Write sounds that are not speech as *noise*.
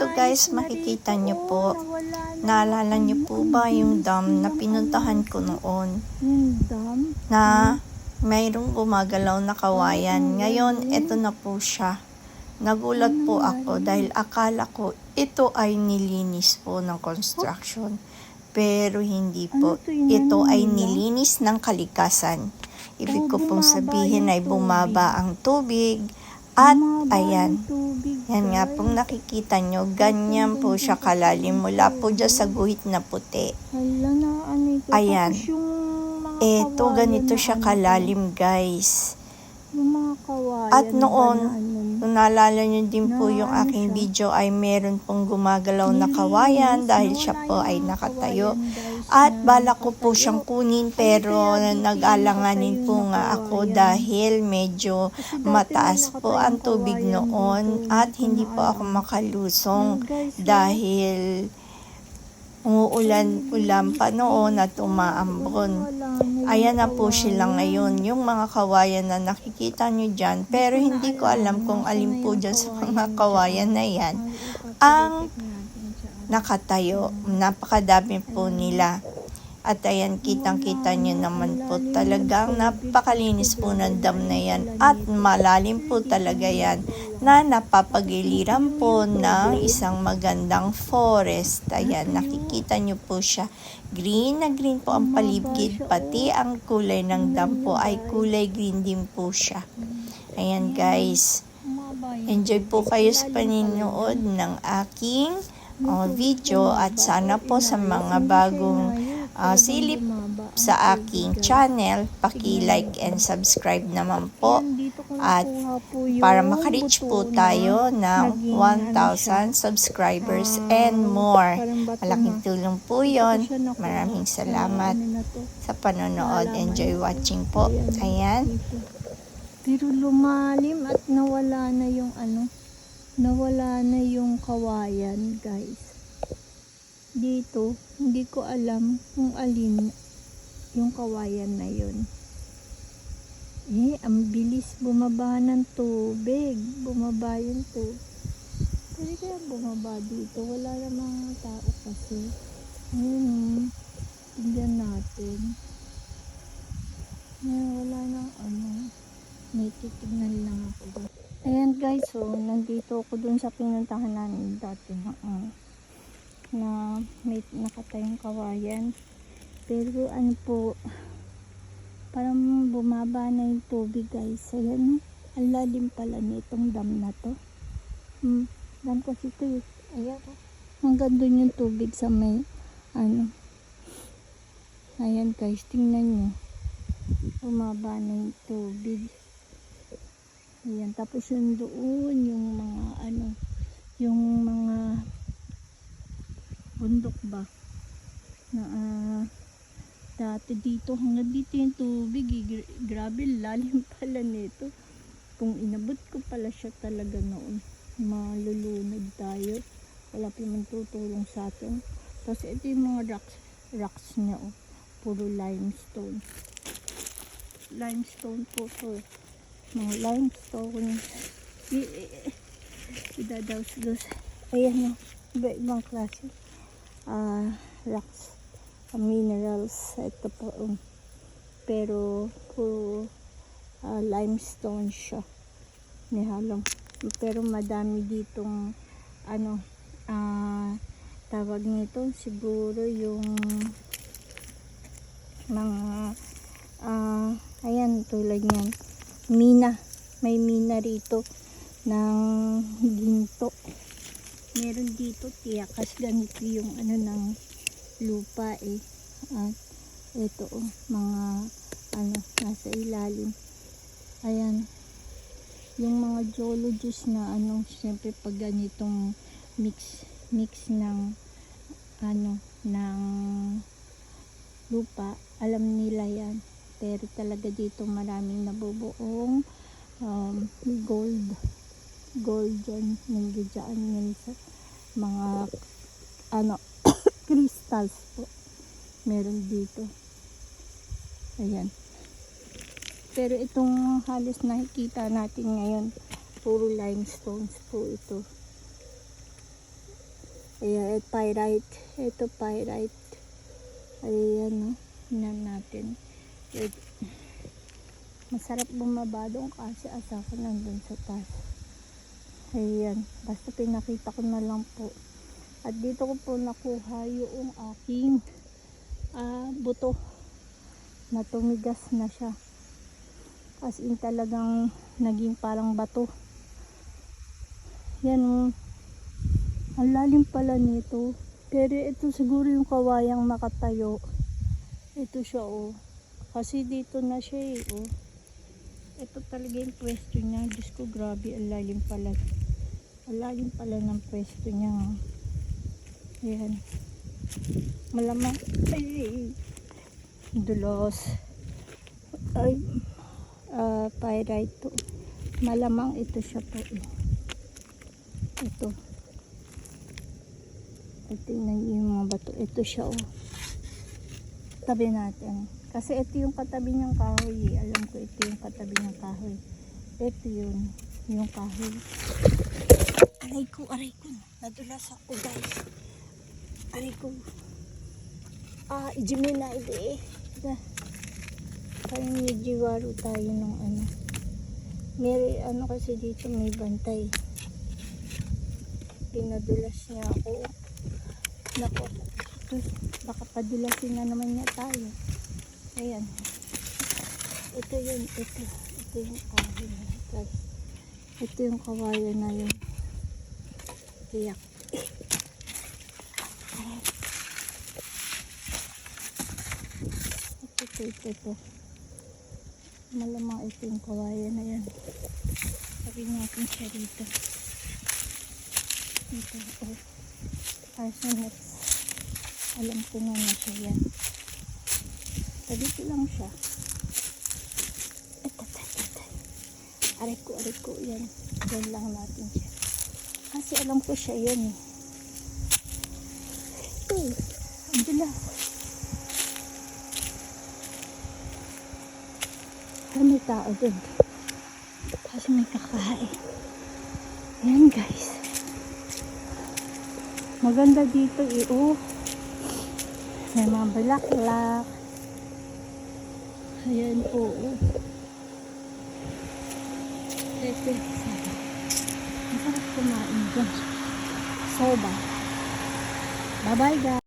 Ito guys, makikita nyo po. Naalala nyo po ba yung dam na pinuntahan ko noon? Na mayroong gumagalaw na kawayan. Ngayon, ito na po siya. Nagulat po ako dahil akala ko ito ay nilinis po ng construction. Pero hindi po. Ano? Ito ay nilinis ng kalikasan. Ibig ko pong sabihin ay bumaba ang tubig. At ayan, yan nga pong nakikita nyo, ganyan po siya kalalim mula po dyan sa guhit na puti. Ayan. Eto, ganito siya kalalim guys. At noon, ano, Kung naalala nyo din po yung aking video ay meron pong gumagalaw na kawayan dahil siya po ay nakatayo. At na bala ko po siyang kunin pero nag-alanganin po nga ako dahil medyo mataas po ang tubig noon at Hindi po ako makalusong dahil umuulan-ulan pa noon at umaambon. Ayan na po sila ngayon, yung mga kawayan na nakikita nyo dyan. Pero hindi ko alam kung alin po dyan sa mga kawayan na yan ang nakatayo. Napakadami po nila. At ayan, kitang-kita nyo naman po talagang napakalinis po ng dam na yan. At malalim po talaga yan na napapagiliran po ng isang magandang forest. Ayan, nakikita nyo po siya. Green na green po ang paligid, pati ang kulay ng dam po ay kulay green din po siya. Ayan guys, enjoy po kayo sa paninood ng aking uh, video at sana po sa mga bagong uh, silip sa aking channel, paki-like and subscribe naman po at para makareach po tayo ng 1,000 subscribers and more. Malaking tulong po yon. Maraming salamat sa panonood. Enjoy watching po. Ayan. Pero lumalim at nawala na yung ano, nawala na yung kawayan, guys. Dito, hindi ko alam kung alin yung kawayan na yun. Eh, ang bilis bumaba ng tubig. Bumaba yung tubig. Pwede kaya bumaba dito? Wala namang tao kasi. Ayun, oh. tingnan natin. Ayan, wala nang ano. May titignan lang ako. Ayan guys, so nandito ako dun sa pinuntahan namin dati na, uh, na may nakatayong kawayan. Pero ano po, parang bumaba na yung tubig guys. Ayan, oh. ang lalim pala nitong dam na to. Hmm, dam kasi ito eh. Ayan, oh. hanggang dun yung tubig sa may, ano, ayan guys, tingnan nyo. Bumaba na yung tubig. Ayan, tapos yung doon, yung mga ano, yung mga bundok ba? Na ah, dati dito, hanggang dito yung tubig, eh. Gra- grabe, lalim pala nito. Kung inabot ko pala siya talaga noon, malulunod tayo. Wala pa man tutulong sa atin. Tapos ito yung mga rocks, rocks niya, oh. puro limestone. Limestone po to mga limestone idadaos-dos ayan o iba ibang klase ah rocks ah, minerals ito po um, pero puro ah, limestone siya may halong pero madami ditong ano ah tawag nito siguro yung mga ah ayan tulad niyan mina. May mina rito ng ginto. Meron dito tiyakas ganito yung ano ng lupa eh. At ito oh, mga ano nasa ilalim. Ayan. Yung mga geologists na ano, siyempre pag ganitong mix mix ng ano ng lupa, alam nila yan pero talaga dito maraming nabubuong um, gold gold dyan nandiyan yan sa mga ano *coughs* crystals po meron dito ayan pero itong halos nakikita natin ngayon puro limestones po ito Ayan, at pyrite. Ito pyrite. Ayan, no? Hinan natin. Wait. Masarap bumaba doon kasi asa ko nandun sa taas. Ayan. Basta pinakita ko na lang po. At dito ko po nakuha yung aking ah, buto na tumigas na siya. As in talagang naging parang bato. Yan oh. Ang lalim pala nito. Pero ito siguro yung kawayang makatayo. Ito siya oh. Kasi dito na siya eh oh. Ito talaga yung pwesto niya. Diyos ko grabe. Ang lalim pala. Ang lalim pala ng pwesto niya. oh. Ayan. Malamang. Ay. Dulos. Ay. ah pyrite. Malamang ito siya po eh. Ito. Niyo yung mga bato. Ito siya oh. Tabi natin. Kasi ito yung katabi ng kahoy eh. Alam ko ito yung katabi ng kahoy. Ito yun. Yung kahoy. Aray ko, aray ko. Nadulas ako guys. Aray ko. Ah, ijimi na ide eh. Parang medjiwaro tayo ng ano. May ano kasi dito may bantay. Pinadulas niya ako. Nako. Ito, baka padulasin na naman niya tayo. Ayan. Ito yun. Ito. Ito yung kahoy. Ito yung kawayan na yun. Tiyak. Ito, ito, ito, ito. Malamang ito yung kawayan na yan. Sabi natin siya dito. Dito, oh. Arsenex. Alam ko na na siya yan. So, dito lang siya. Aray ko, aray ko, yan. Yan lang natin siya. Kasi alam ko siya yan eh. Eh, ang dulas. Pero may tao dun. Kasi may kakain. Ayan guys. Maganda dito eh. Oh. May mga bulaklak. Ayan po. Ito. Sarap. Masarap kumain dyan. Soba. Bye-bye guys.